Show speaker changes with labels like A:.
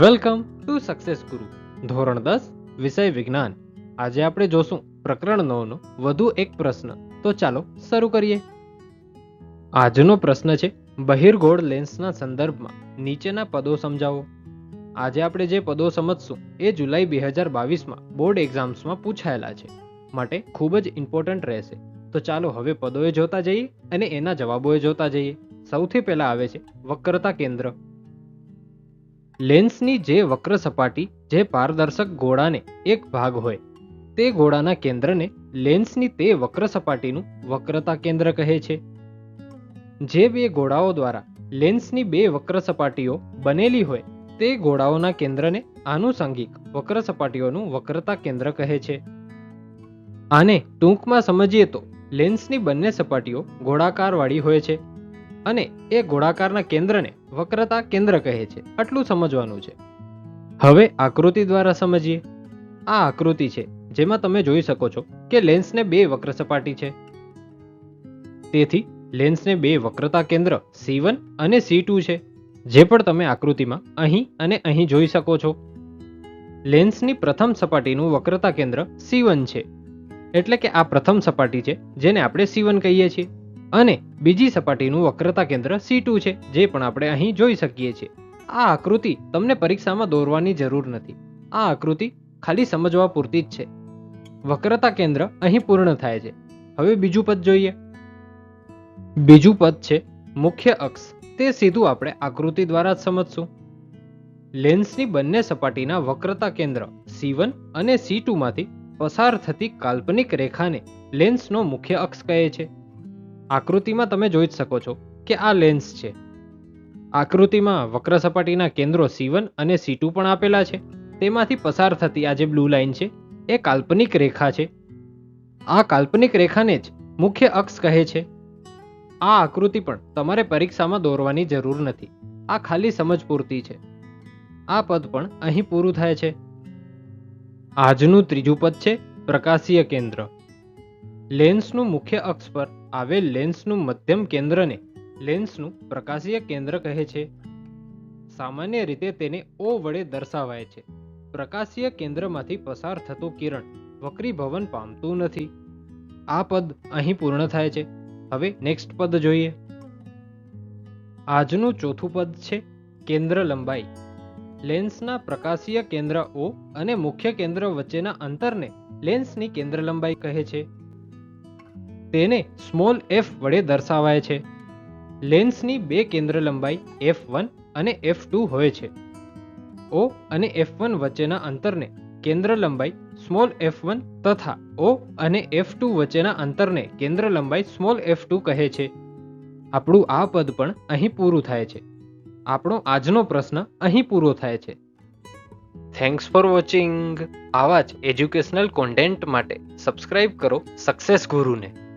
A: Welcome to success ગુરુ ધોરણ દસ, વિષય વિજ્ઞાન. આજે આપણે જોશું પ્રકરણ નવનો વધુ એક પ્રશ્ન. તો ચાલો શરૂ કરીએ. આજનો પ્રશ્ન છે, બહિર્ગોળ લેન્સના સંદર્ભમાં નીચેના પદો સમજાવો. આજે આપણે જે પદો સમજશું, એ જુલાઈ બે હજાર બાવીસમાં બોર્ડ એક્ઝામ્સમાં પૂછાયેલા છે. માટે ખૂબ જ ઇમ્પોર્ટન્ટ રહેશે. તો ચાલો હવે પદોએ જોતા જઈએ અને એના જવાબોએ જોતા જઈએ. સૌથી પહેલા આવે છે, વક્રતા કેન્દ્ર. લેન્સની જે વક્ર સપાટી, જે પારદર્શક ગોળાને એક ભાગ હોય, તે ગોળાના કેન્દ્રને લેન્સની તે વક્ર સપાટીનું વક્રતા કેન્દ્ર કહે છે. જે બે ગોળાઓ દ્વારા લેન્સની બે વક્ર સપાટીઓ બનેલી હોય, તે ગોળાઓના કેન્દ્રને આનુષંગિક વક્ર સપાટીઓનું વક્રતા કેન્દ્ર કહે છે. આને ટૂંકમાં સમજીએ તો, લેન્સની બંને સપાટીઓ ગોળાકારવાળી હોય છે. અને એ ગોળાકારના કેન્દ્રને વક્રતા કેન્દ્ર કહે છે. આટલું સમજવાનું છે. હવે આકૃતિ દ્વારા સમજીએ. આ આકૃતિ છે, જેમાં તમે જોઈ શકો છો કે લેન્સને બે વક્ર સપાટી છે. તેથી લેન્સને બે વક્રતા કેન્દ્ર C1 અને C2 છે, જે પણ તમે આકૃતિમાં અહીં અને અહીં જોઈ શકો છો. લેન્સની પ્રથમ સપાટીનું વક્રતા કેન્દ્ર C1 છે. એટલે કે આ પ્રથમ સપાટી છે, જેને આપણે C1 કહીએ છીએ. અને બીજી સપાટીનું વક્રતા કેન્દ્ર C2 છે, જે પણ આપણે અહીં જોઈ શકીએ છીએ. આ આકૃતિ તમને પરીક્ષામાં દોરવાની જરૂર નથી. આ આકૃતિ ખાલી સમજવા પૂરતી જ છે. વક્રતા કેન્દ્ર અહીં પૂર્ણ થાય છે. હવે બીજું પદ જોઈએ. બીજું પદ છે, મુખ્ય અક્ષ. તે સીધું આપણે આકૃતિ દ્વારા જ સમજશું. લેન્સની બંને સપાટીના વક્રતા કેન્દ્ર C1 અને C2 માંથી પસાર થતી કાલ્પનિક રેખાને લેન્સનો મુખ્ય અક્ષ કહે છે. આકૃતિમાં તમે જોઈ જ શકો છો કે આ લેન્સ છે. આકૃતિમાં વક્ર સપાટીના કેન્દ્રો C1 અને C2 પણ આપેલા છે. તેમાંથી પસાર થતી આ જે બ્લુ લાઇન છે, એ કાલ્પનિક રેખા છે. આ કાલ્પનિક રેખાને જ મુખ્ય અક્ષ કહે છે. આ આકૃતિ પણ તમારે પરીક્ષામાં દોરવાની જરૂર નથી. આ ખાલી સમજ પૂરતી છે. આ પદ પણ અહીં પૂરું થાય છે. આજનું ત્રીજું પદ છે પ્રકાશીય કેન્દ્ર. લેન્સનું મુખ્ય અક્ષ પર આવેલ લેન્સનું મધ્યમ કેન્દ્રને. લેન્સનું પ્રકાશીય કેન્દ્ર કહે છે. સામાન્ય રીતે તેને ઓ વડે દર્શાવાય છે. પ્રકાશીય કેન્દ્રમાંથી પસાર થતું કિરણ વક્રીભવન પામતું નથી. આ પદ અહીં પૂર્ણ થાય છે. હવે નેક્સ્ટ પદ જોઈએ. આજનું ચોથું પદ છે કેન્દ્ર લંબાઈ. લેન્સના પ્રકાશીય કેન્દ્ર ઓ અને મુખ્ય કેન્દ્ર વચ્ચેના અંતરને લેન્સની કેન્દ્ર લંબાઈ કહે છે. તેને સ્મોલ એફ વડે દર્શાવાય છે. લેન્સની બે કેન્દ્ર લંબાઈ એફ વન અને એફ ટુ હોય છે. ઓ અને એફ વન વચ્ચેના અંતરને કેન્દ્ર લંબાઈ સ્મોલ એફ વન તથા ઓ અને એફ ટુ વચ્ચેના અંતરને કેન્દ્ર લંબાઈ સ્મોલ એફ ટુ કહે છે. આપણું આ પદ પણ અહીં પૂરું થાય છે. આપણો આજનો પ્રશ્ન અહીં પૂરો થાય છે. થેન્ક્સ ફોર વોચિંગ આવા જ એજ્યુકેશનલ કોન્ટેન્ટ માટે સબસ્ક્રાઇબ કરો સક્સેસ ગુરુને.